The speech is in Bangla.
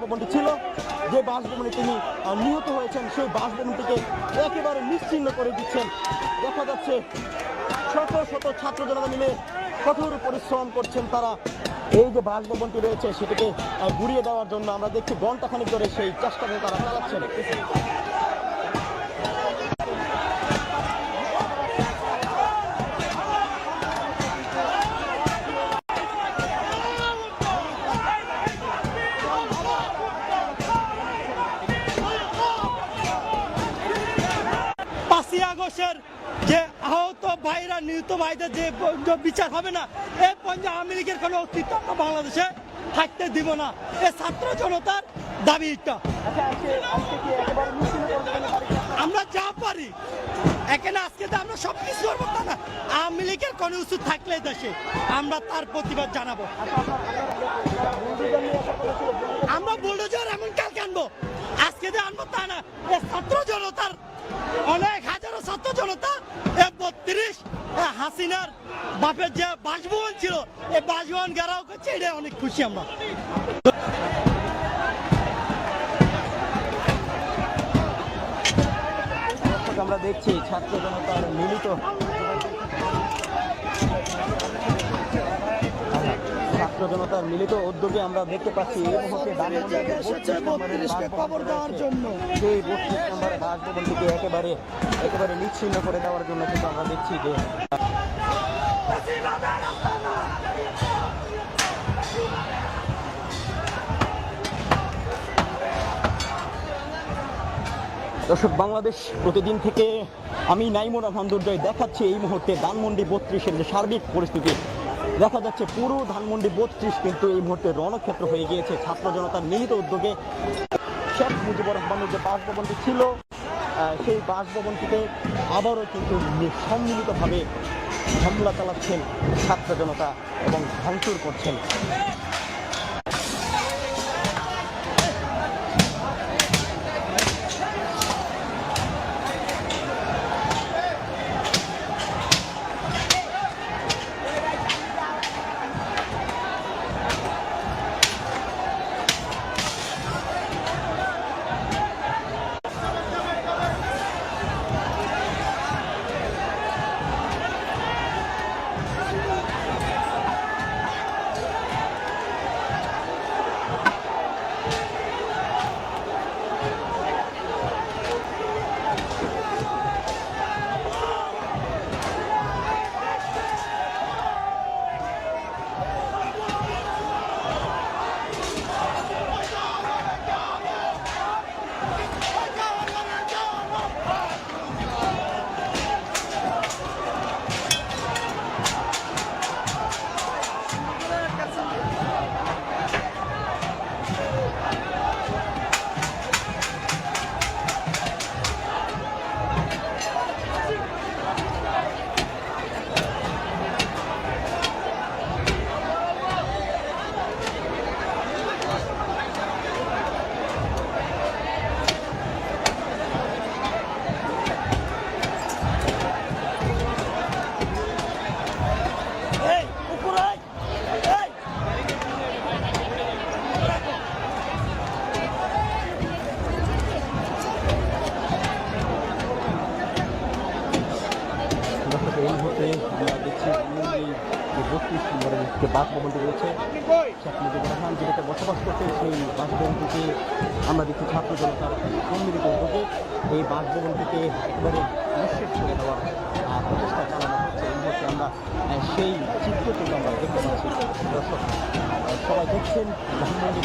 বাসভবনটি ছিল। যে বাসভবনে তিনি নিহত হয়েছেন, সেই বাসভবনটিকে একেবারে নিশ্চিহ্ন করে দিচ্ছেন। দেখা যাচ্ছে, শত শত ছাত্র জনতা মিলে কঠোর পরিশ্রম করছেন তারা। এই যে বাসভবনটি রয়েছে, সেটিকে ঘুরিয়ে দেওয়ার জন্য আমরা দেখছি ঘন্টাখানিক ধরে সেই চেষ্টাকে তারা চালাচ্ছেন। আগস্টের যে আহত ভাইরা, নিহত ভাইদের যে বিচার হবে না এই পঞ্জাব আওয়ামী লীগের কোনো অস্তিত্ব বাংলাদেশে থাকতে দিব না। এ ছাত্র জনতার দাবি এটা। আমরা যা পারি, এখানে আজকে তো আমরা সব কিছু করব তা না, আওয়ামী লীগের কোনো উচিত থাকলে দেশে আমরা তার প্রতিবাদ জানাব। আমরা বুলডোজার এমন কালকে আনব, আজকে যে আনব তা না, এ ছাত্র জনতার অনেক হাজারো ছাত্র জনতা বত্রিশ হাসিনার বাপের যে বাসভবন ছিল এই বাসভবন গেরাও করছে এটা অনেক খুশি আমরা। আমরা দেখছি ছাত্র জনতার মিলিত ছাত্র জনতার মিলিত উদ্যোগে আমরা দেখতে পাচ্ছি এই মুহূর্তে ধানমন্ডির যে 32 নম্বরের বাসভবন রয়েছে, সেই বত্রিশ নম্বরের বাসভবনটিকে একেবারে একেবারে নিচ্ছিন্ন করে দেওয়ার জন্য কিন্তু আমরা দেখছি যে দর্শক বাংলাদেশ প্রতিদিন থেকে আমি নাইমুর রহমান দুর্জয় দেখাচ্ছি এই মুহূর্তে ধানমন্ডি বত্রিশের যে সার্বিক পরিস্থিতি দেখা যাচ্ছে পুরো ধানমন্ডি বত্রিশ, কিন্তু এই মুহূর্তে রণক্ষেত্র হয়ে গিয়েছে ছাত্র জনতার মিলিত উদ্যোগে। শেখ মুজিবুর রহমানের যে বাসভবনটি ছিল সেই বাসভবনটিতে আবারও কিন্তু সম্মিলিতভাবে হামলা চালাচ্ছেন ছাত্র জনতা এবং ভাঙচুর করছেন। যে বাসভবনটি রয়েছে শেখ মুজিবুর রহমান যেটাতে বসবাস করতে সেই বাসভবনটিকে আমরা দেখছি ছাত্র জনতার সম্মিলিত উদ্যোগে এই বাসভবনটিকে একেবারে নিঃশেষ করে দেওয়ার প্রচেষ্টা চালানো হচ্ছে এই মুহূর্তে আমরা সেই চিত্র কিন্তু আমরা দেখতে পাচ্ছি, দর্শক সবাই দেখছেন ধানমন্ডি